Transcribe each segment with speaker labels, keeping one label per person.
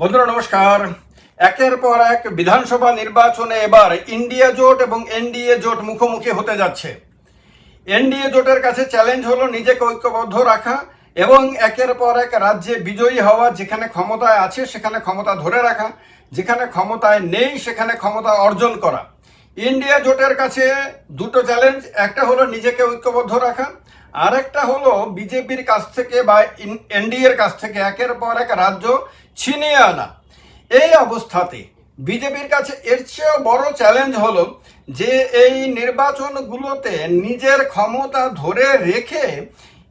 Speaker 1: বন্ধুরা, নমস্কার। একের পর এক বিধানসভা নির্বাচনে এবার ইন্ডিয়া জোট এবং এনডিএ জোট মুখোমুখি হতে যাচ্ছে। এনডিএ জোটের কাছে চ্যালেঞ্জ হলো নিজেকে ঐক্যবদ্ধ রাখা এবং একের পর এক রাজ্যে বিজয়ী হওয়া, যেখানে ক্ষমতায় আছে সেখানে ক্ষমতা ধরে রাখা, যেখানে ক্ষমতায় নেই সেখানে ক্ষমতা অর্জন করা। ইন্ডিয়া জোটের কাছে দুটো চ্যালেঞ্জ, একটা হলো নিজেকে ঐক্যবদ্ধ রাখা আর একটা হলো বিজেপির কাছ থেকে বা এনডিএর কাছ থেকে একের পর এক রাজ্য ছিনিয়ে আনা। এই অবস্থাতে বিজেপির কাছে এর চেয়েও বড় চ্যালেঞ্জ হলো যে এই নির্বাচনগুলোতে নিজের ক্ষমতা ধরে রেখে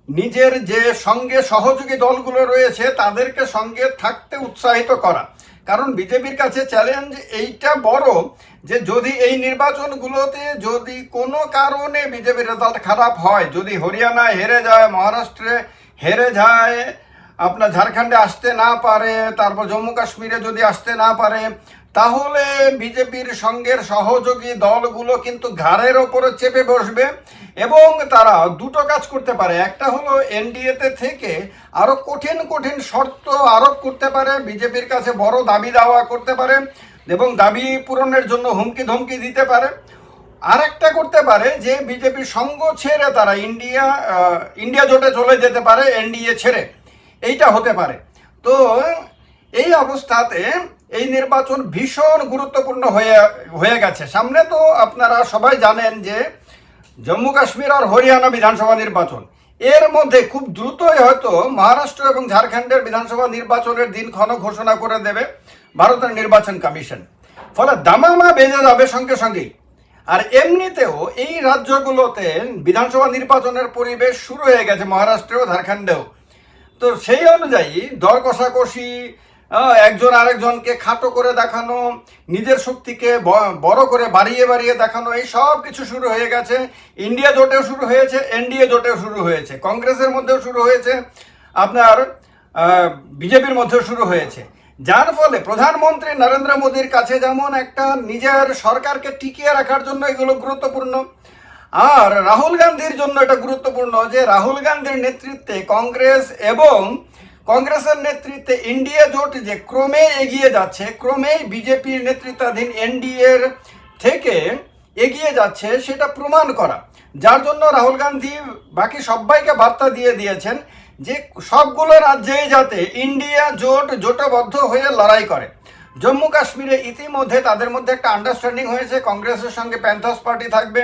Speaker 1: নিজের যে সঙ্গে সহযোগী দলগুলো রয়েছে, তাদেরকে সঙ্গে থাকতে উৎসাহিত করা। কারণ বিজেপির কাছে চ্যালেঞ্জ এইটা বড় যে যদি এই নির্বাচনগুলোতে যদি কোনো কারণে বিজেপির রেজাল্ট খারাপ হয়, যদি হরিয়ানায় হেরে যায়, মহারাষ্ট্রে হেরে যায়, আপনার ঝাড়খণ্ডে আসতে না পারে, তারপর জম্মু কাশ্মীরে যদি আসতে না পারে তাহলে বিজেপির সঙ্গের সহযোগী দলগুলো কিন্তু ঘাড়ের ওপরে চেপে বসবে এবং তারা দুটো কাজ করতে পারে। একটা হলো এনডিএতে থেকে আরও কঠিন কঠিন শর্ত আরোপ করতে পারে, বিজেপির কাছে বড় দাবি দাওয়া করতে পারে এবং দাবি পূরণের জন্য হুমকি ধমকি দিতে পারে। আর একটা করতে পারে যে বিজেপির সঙ্গ ছেড়ে তারা ইন্ডিয়া ইন্ডিয়া জোটে চলে যেতে পারে, এনডিএ ছেড়ে। এইটা হতে পারে। তো এই অবস্থাতে এই নির্বাচন ভীষণ গুরুত্বপূর্ণ হয়ে হয়ে গেছে। সামনে তো আপনারা সবাই জানেন যে জম্মু কাশ্মীর আর হরিয়ানা বিধানসভা নির্বাচন। এর মধ্যে খুব দ্রুতই হয়তো মহারাষ্ট্র এবং ঝাড়খণ্ডের বিধানসভা নির্বাচনের দিনক্ষণ ঘোষণা করে দেবে ভারতের নির্বাচন কমিশন। ফলে দামামা বেজে যাবে সঙ্গে সঙ্গেই। আর এমনিতেও এই রাজ্যগুলোতে বিধানসভা নির্বাচনের পরিবেশ শুরু হয়ে গেছে মহারাষ্ট্রেও, ঝাড়খণ্ডেও। তো সেই অনুযায়ী দর কষাকষি একজন আরেকজনকে খাটো করে দেখানো, নিজের শক্তিকে বড় করে বাড়িয়ে বাড়িয়ে দেখানো, এই সব কিছু শুরু হয়ে গেছে। ইন্ডিয়া জোটেও শুরু হয়েছে, এনডিএ জোটেও শুরু হয়েছে, কংগ্রেসের মধ্যেও শুরু হয়েছে, আপনার বিজেপির মধ্যেও শুরু হয়েছে। যার ফলে প্রধানমন্ত্রী নরেন্দ্র মোদীর কাছে যেমন একটা নিজের সরকারকে টিকিয়ে রাখার জন্য এগুলো গুরুত্বপূর্ণ, আর রাহুল গান্ধীর জন্য এটা গুরুত্বপূর্ণ যে রাহুল গান্ধীর নেতৃত্বে কংগ্রেস এবং কংগ্রেসের নেতৃত্বে ইন্ডিয়া জোট যে ক্রমে এগিয়ে যাচ্ছে, ক্রমেই বিজেপির নেতৃত্বাধীন এনডিএর থেকে এগিয়ে যাচ্ছে, সেটা প্রমাণ করা। যার জন্য রাহুল গান্ধী বাকি সবাইকে বার্তা দিয়ে দিয়েছেন যে সবগুলো রাজ্যেই যাতে ইন্ডিয়া জোট জোটবদ্ধ হয়ে লড়াই করে। জম্মু কাশ্মীরে ইতিমধ্যে তাদের মধ্যে একটা আন্ডারস্ট্যান্ডিং হয়েছে, কংগ্রেসের সঙ্গে প্যান্থাস পার্টি থাকবে,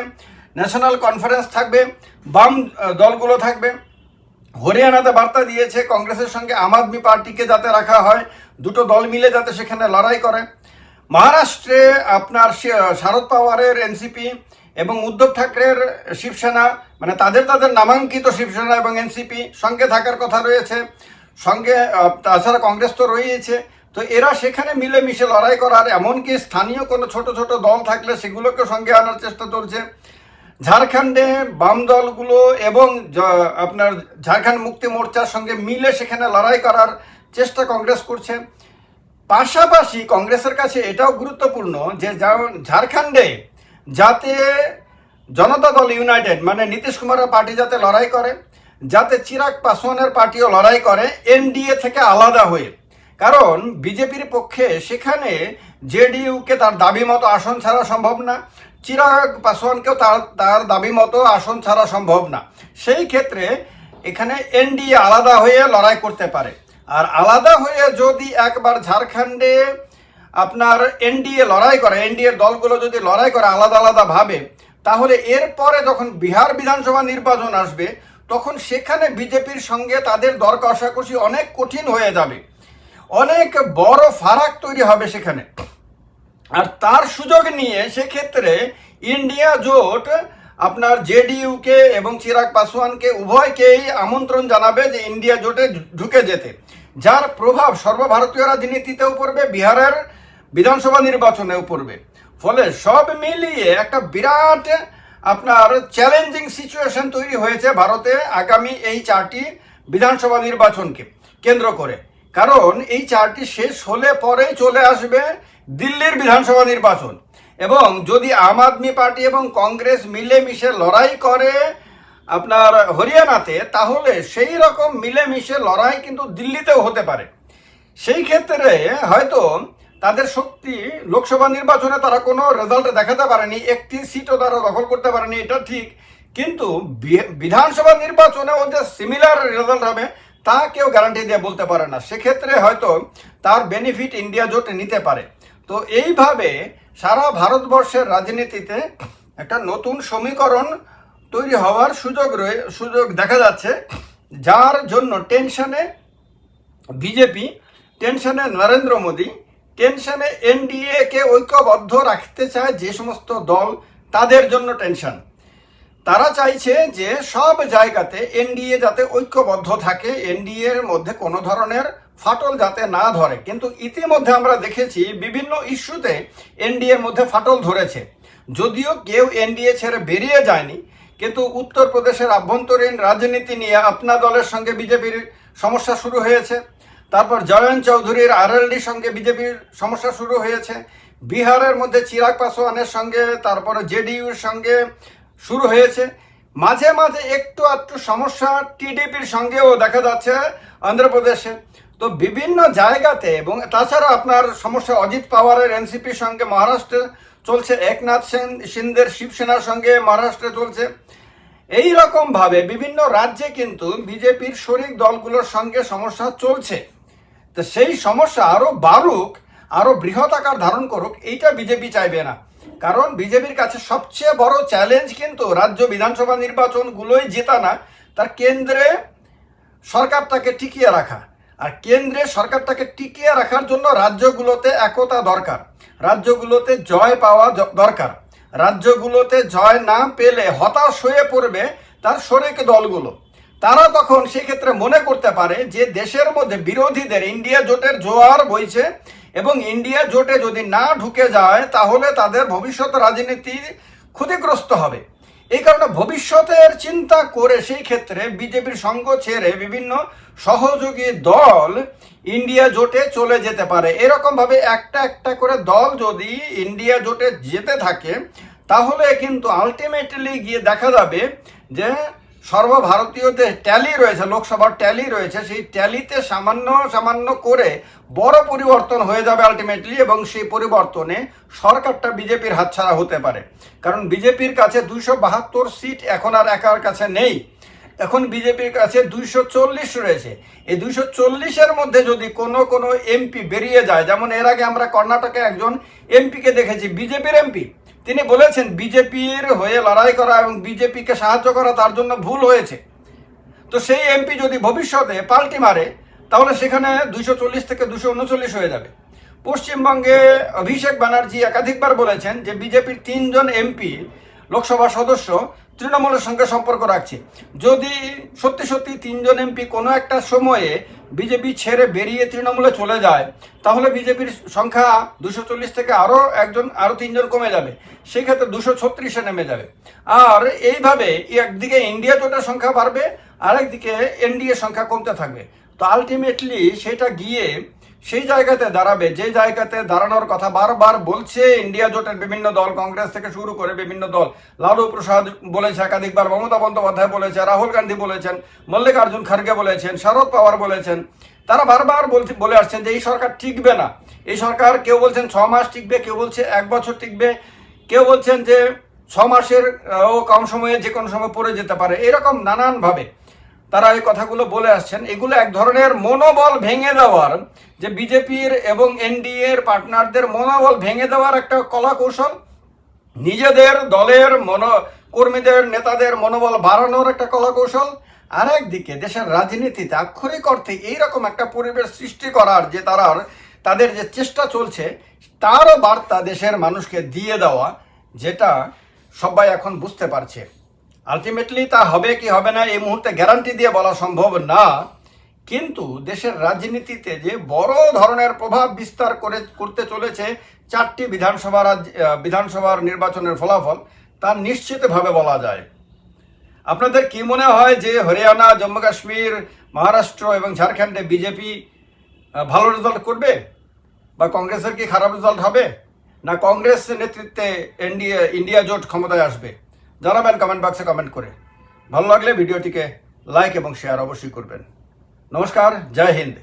Speaker 1: ন্যাশনাল কনফারেন্স থাকবে, বাম দলগুলো থাকবে। হরিয়ানাতে বার্তা দিয়েছে কংগ্রেসের সঙ্গে আম আদমি পার্টিকে যাতে রাখা হয়, দুটো দল মিলে যাতে সেখানে লড়াই করে। মহারাষ্ট্রে আপনার শারদ পাওয়ারের এনসিপি এবং উদ্ধব ঠাকরের শিবসেনা মানে তাদের তাদের নামাঙ্কিত শিবসেনা এবং এনসিপি সঙ্গে থাকার কথা রয়েছে। সঙ্গে তাছাড়া কংগ্রেস তো রয়েছে তো এরা সেখানে মিলেমিশে লড়াই করার এমনকি স্থানীয় কোনো ছোট ছোট দল থাকলে সেগুলোকে সঙ্গে আনার চেষ্টা চলছে। ঝাড়খণ্ডে বাম দলগুলো এবং আপনার ঝাড়খণ্ড মুক্তি মোর্চার সঙ্গে মিলে সেখানে লড়াই করার চেষ্টা কংগ্রেস করছে। পাশাপাশি কংগ্রেসের কাছে এটাও গুরুত্বপূর্ণ যে ঝাড়খণ্ডে যাতে জনতা দল ইউনাইটেড মানে নীতিশ কুমারের পার্টি যাতে লড়াই করে, যাতে চিরাগ পাসওয়ানের পার্টিও লড়াই করে এনডিএ থেকে আলাদা হয়ে। কারণ বিজেপির পক্ষে সেখানে জেডিইউকে তার দাবি মতো আসন ছাড়া সম্ভব না। চিরাগ পাসওয়ানকেও তার তার দাবি মতো আসন ছাড়া সম্ভব না। সেই ক্ষেত্রে এখানে এনডিএ আলাদা হয়ে লড়াই করতে পারে। আর আলাদা হয়ে যদি একবার ঝাড়খণ্ডে আপনার এনডিএ লড়াই করে এনডিএর দলগুলো যদি লড়াই করে আলাদা আলাদা ভাবে, তাহলে এরপরে যখন বিহার বিধানসভা নির্বাচন আসবে, তখন সেখানে বিজেপির সঙ্গে তাদের দর কষাকষি অনেক কঠিন হয়ে যাবে। অনেক বড় ফারাক তৈরি হবে সেখানে। আর তার সুযোগ নিয়ে সেক্ষেত্রে ইন্ডিয়া জোট আপনার জেডিইউকে এবং চিরাগ পাসওয়ানকে উভয়কেই আমন্ত্রণ জানাবে যে ইন্ডিয়া জোটে ঢুকে যেতে। যার প্রভাব সর্বভারতীয় রাজনীতিতেও পড়বে, বিহারের বিধানসভা নির্বাচনেও পড়বে। ফলে সব মিলিয়ে একটা বিরাট আপনার চ্যালেঞ্জিং সিচুয়েশন তৈরি হয়েছে ভারতে আগামী এই চারটি বিধানসভা নির্বাচনকে কেন্দ্র করে। কারণ এই চারটি শেষ হলে পরেই চলে আসবে দিল্লির বিধানসভা নির্বাচন। এবং যদি আম আদমি পার্টি এবং কংগ্রেস মিলেমিশে লড়াই করে আপনার হরিয়ানাতে, তাহলে সেই রকম মিলেমিশে লড়াই কিন্তু দিল্লিতেও হতে পারে। সেই ক্ষেত্রে হয়তো তাদের শক্তি লোকসভা নির্বাচনে তারা কোনো রেজাল্ট দেখাতে পারেনি, একটি সিটও তারা দখল করতে পারেনি, এটা ঠিক। কিন্তু বিধানসভা নির্বাচনে ওদের সিমিলার রেজাল্ট হবে, তা কেউ গ্যারান্টি দিয়ে বলতে পারে না। সেক্ষেত্রে হয়তো তার বেনিফিট ইন্ডিয়া জোট নিতে পারে। তো এইভাবে সারা ভারতবর্ষের রাজনীতিতে একটা নতুন সমীকরণ তৈরি হওয়ার সুযোগ রয়ে, সুযোগ দেখা যাচ্ছে, যার জন্য টেনশনে বিজেপি, টেনশনে নরেন্দ্র মোদী, টেনশনে এনডিএ কে ঐক্যবদ্ধ রাখতে চায় যে সমস্ত দল, তাদের জন্য টেনশন। তারা চাইছে যে সব জায়গাতে এনডিএ যাতে ঐক্যবদ্ধ থাকে, এনডিএ এর মধ্যে কোনো ধরনের ফাটল যাতে না ধরে। কিন্তু ইতিমধ্যে আমরা দেখেছি বিভিন্ন ইস্যুতে এনডিএ এর মধ্যে ফাটল ধরেছে। যদিও কেউ এনডিএ ছেড়ে বেরিয়ে যায়নি, কিন্তু উত্তরপ্রদেশের আভ্যন্তরীণ রাজনীতি নিয়ে আপনা দলের সঙ্গে বিজেপির সমস্যা শুরু হয়েছে। তারপর জয়ন্ত চৌধুরীর আরএলডির সঙ্গে বিজেপির সমস্যা শুরু হয়েছে। বিহারের মধ্যে চিরাগ পাসওয়ানের সঙ্গে, তারপরে জেডিইউর সঙ্গে শুরু হয়েছে। মাঝে মাঝে একটু একটু সমস্যা টিডিপির সঙ্গেও দেখা যাচ্ছে অন্ধ্রপ্রদেশে। তো বিভিন্ন জায়গাতে এবং তাছাড়া আপনার সমস্যা অজিত পাওয়ারের এনসিপির সঙ্গে মহারাষ্ট্রে চলছে, একনাথ সেন সিন্দের শিবসেনার সঙ্গে মহারাষ্ট্রে চলছে। এই ভাবে বিভিন্ন রাজ্যে কিন্তু বিজেপির শরিক দলগুলোর সঙ্গে সমস্যা চলছে। তো সেই সমস্যা আরও বাড়ুক, আরও বৃহৎ আকার ধারণ করুক, এইটা বিজেপি চাইবে না। কারণ বিজেপির কাছে সবচেয়ে বড় চ্যালেঞ্জ কিন্তু রাজ্য বিধানসভা নির্বাচনগুলোই জেতা না, তার কেন্দ্রে সরকারটাকে টিকিয়ে রাখা। আর কেন্দ্রে সরকারটাকে টিকিয়ে রাখার জন্য রাজ্যগুলোতে একতা দরকার। রাজ্যগুলোতে জয় পাওয়া দরকার। রাজ্যগুলোতে জয় না পেলে হতাশ হয়ে পড়বে তার শরিক দলগুলো। তারা তখন সেক্ষেত্রে মনে করতে পারে যে দেশের মধ্যে বিরোধীদের ইন্ডিয়া জোটের জোয়ার বইছে এবং ইন্ডিয়া জোটে যদি না ঢুকে যায় তাহলে তাদের ভবিষ্যৎ রাজনীতি ক্ষতিগ্রস্ত হবে। এই কারণে ভবিষ্যতের চিন্তা করে সেই ক্ষেত্রে বিজেপির সঙ্গ ছেড়ে বিভিন্ন সহযোগী দল ইন্ডিয়া জোটে চলে যেতে পারে। এরকমভাবে একটা একটা করে দল যদি ইন্ডিয়া জোটে যেতে থাকে, তাহলে কিন্তু আলটিমেটলি গিয়ে দেখা যাবে যে সর্বভারতীয়তে ট্যালি রয়েছে, লোকসভার ট্যালি রয়েছে, সেই ট্যালিতে সামান্য সামান্য করে বড় পরিবর্তন হয়ে যাবে আলটিমেটলি এবং সেই পরিবর্তনে সরকারটা বিজেপির হাতছাড়া হতে পারে। কারণ বিজেপির কাছে দুইশো বাহাত্তর সিট এখন আর একার কাছে নেই। এখন বিজেপির কাছে দুইশো চল্লিশ রয়েছে। এই দুইশো চল্লিশের মধ্যে যদি কোনো কোনো এমপি বেরিয়ে যায়, যেমন এর আগে আমরা কর্ণাটকে একজন এমপিকে দেখেছি, বিজেপির এমপি তিনি বলেছেন, বিজেপির হয়ে লড়াই করা এবং বিজেপিকে সাহায্য করা তার জন্য ভুল হয়েছে। তো সেই এমপি যদি ভবিষ্যতে পাল্টি মারে, তাহলে সেখানে দুশো চল্লিশ থেকে দুশো উনচল্লিশ হয়ে যাবে। পশ্চিমবঙ্গে অভিষেক ব্যানার্জি একাধিকবার বলেছেন যে, বিজেপির তিনজন এমপি লোকসভা সদস্য তৃণমূলের সঙ্গে সম্পর্ক রাখছে। যদি সত্যি সত্যি তিনজন এমপি কোনো একটা সময়ে বিজেপি ছেড়ে বেরিয়ে তৃণমূলে চলে যায়, তাহলে বিজেপির সংখ্যা দুশো চল্লিশ থেকে আরও একজন আরও তিনজন কমে যাবে। সেই ক্ষেত্রে দুশো ছত্রিশে নেমে যাবে। আর এইভাবে একদিকে ইন্ডিয়া জোটের সংখ্যা বাড়বে, আরেকদিকে এনডিএ সংখ্যা কমতে থাকবে। তো আলটিমেটলি সেটা গিয়ে সেই জায়গাতে দাঁড়াবে, যে জায়গাতে দাঁড়ানোর কথা বারবার বলছে ইন্ডিয়া জোটের বিভিন্ন দল, কংগ্রেস থেকে শুরু করে বিভিন্ন দল। লালু প্রসাদ বলেছে, একাধিকবার মমতা বন্দ্যোপাধ্যায় বলেছে, রাহুল গান্ধী বলেছেন, মল্লিকার্জুন খার্গে বলেছেন, শরদ পাওয়ার বলেছেন। তারা বারবার বলছে, বলে আসছেন যে এই সরকার টিকবে না। এই সরকার কেউ বলছেন ছ মাস টিকবে, কেউ বলছে এক বছর টিকবে, কেউ বলছেন যে ছ মাসের, ও কম সময়ে যে কোনো সময় পড়ে যেতে পারে। এরকম নানানভাবে। তারা এই কথাগুলো বলে আসছেন। এগুলো এক ধরনের মনোবল ভেঙে দেওয়ার, যে বিজেপির এবং এনডিএ এর পার্টনারদের মনোবল ভেঙে দেওয়ার একটা কলা কৌশল নিজেদের দলের মন, কর্মীদের, নেতাদের মনোবল বাড়ানোর একটা কলা কৌশল আর একদিকে দেশের রাজনীতিতে আক্ষরিক অর্থে এইরকম একটা পরিবেশ সৃষ্টি করার যে তারার তাদের যে চেষ্টা চলছে, তারও বার্তা দেশের মানুষকে দিয়ে দেওয়া, যেটা সবাই এখন বুঝতে পারছে। আলটিমেটলি তা হবে কি হবে না, এই মুহূর্তে গ্যারান্টি দিয়ে বলা সম্ভব না। কিন্তু দেশের রাজনীতিতে যে বড় ধরনের প্রভাব বিস্তার করে, করতে চলেছে চারটি বিধানসভা বিধানসভার নির্বাচনের ফলাফল, তা নিশ্চিতভাবে বলা যায়। আপনাদের কি মনে হয় যে হরিয়ানা, জম্মু কাশ্মীর, মহারাষ্ট্র এবং ঝাড়খণ্ডে বিজেপি ভালো রেজাল্ট করবে? বা কংগ্রেসের কি খারাপ রেজাল্ট হবে? না কংগ্রেস নেতৃত্বে এনডিএ, ইন্ডিয়া জোট ক্ষমতায় আসবে? জানাবেন কমেন্ট বক্সে কমেন্ট করে। ভালো লাগলে ভিডিওটিকে লাইক এবং শেয়ার অবশ্যই করবেন। নমস্কার, জয় হিন্দ।